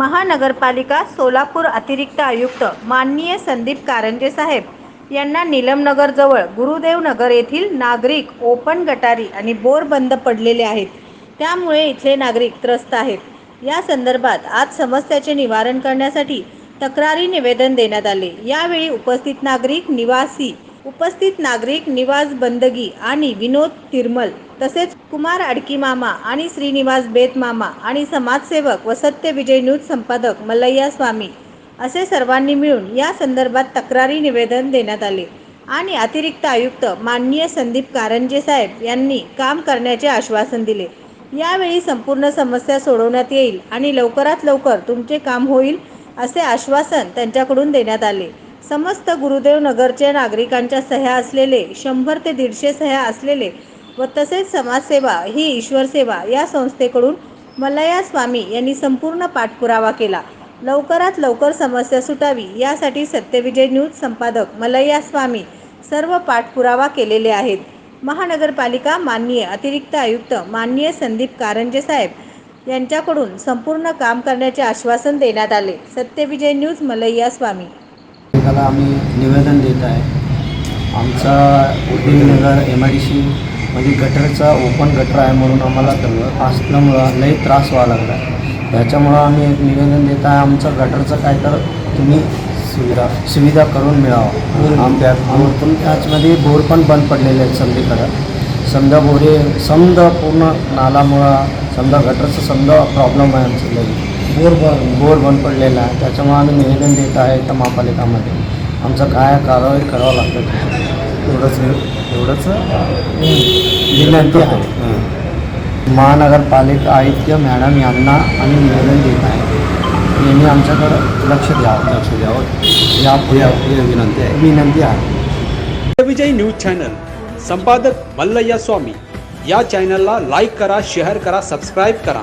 महानगरपालिका सोलापूर अतिरिक्त आयुक्त माननीय संदीप कारंजे साहेब यांना नीलमनगरजवळ गुरुदेव नगर येथील नागरिक ओपन गटारी आणि बोर बंद पडलेले आहेत. त्यामुळे इथले नागरिक त्रस्त आहेत. या संदर्भात आज समस्याचे निवारण करण्यासाठी तक्रारी निवेदन देण्यात आले. यावेळी उपस्थित नागरिक निवासी उपस्थित नागरिक निवास बंदगी आणि विनोद तिरमल तसेच कुमार अडकी मामा आणि श्रीनिवास बेत मामा आणि समाजसेवक व सत्य विजय न्यूज संपादक मल्लय्या स्वामी असे सर्वांनी मिळून या संदर्भात तक्रारी निवेदन देण्यात आले. आणि अतिरिक्त आयुक्त माननीय संदीप कारंजे साहेब यांनी काम करण्याचे आश्वासन दिले. यावेळी संपूर्ण समस्या सोडवण्यात येईल आणि लवकरात लवकर तुमचे काम होईल असे आश्वासन त्यांच्याकडून देण्यात आले. समस्त गुरुदेव नगरचे नागरिकांच्या सह्या असलेले शंभर ते दीडशे सह्या असलेले व तसेच समाजसेवा ही ईश्वर सेवा या संस्थेकडून मल्लया स्वामी यांनी संपूर्ण पाठपुरावा केला. लवकरात लवकर समस्या सुटावी यासाठी सत्यविजय न्यूज संपादक मल्लया स्वामी सर्व पाठपुरावा केलेले आहेत. महानगरपालिका माननीय अतिरिक्त आयुक्त माननीय संदीप कारंजे साहेब यांच्याकडून संपूर्ण काम करण्याचे आश्वासन देण्यात आले. सत्यविजय न्यूज मलैया स्वामी त्याला आम्ही निवेदन देत आहे. आमचा Udyognagar M I D C मध्ये गटरचा ओपन गटर आहे म्हणून आम्हाला असल्यामुळं लई त्रास व्हावा लागला आहे. त्याच्यामुळं आम्ही एक निवेदन देत आहे आमचं गटरचं काय तर तुम्ही सुविधा सुविधा करून मिळावं. आमच्या आमतून त्याचमध्ये बोर पण बंद पडलेले आहेत सगळीकडं समजा बोरे समजा पूर्ण नालामुळं समजा गटरचं समजा प्रॉब्लेम आहे आमचं लई. बोर बंद बोर बंद पडलेला. आहे त्याच्यामुळे आम्ही निवेदन देत आहे त्या महापालिकामध्ये. आमचं काय कारवाई करावं लागतं एवढंच एवढंच? विनंती आहे. महानगरपालिका आयुक्त मॅडम यांना आम्ही निवेदन देत आहे. यांनी आमच्याकडं लक्ष द्यावं. लक्ष द्यावं. या विनंती आहे. विनंती आहे. Vijay news channel. संपादक मल्लय्या स्वामी. या चॅनलला लाईक करा शेअर करा सबस्क्राईब करा.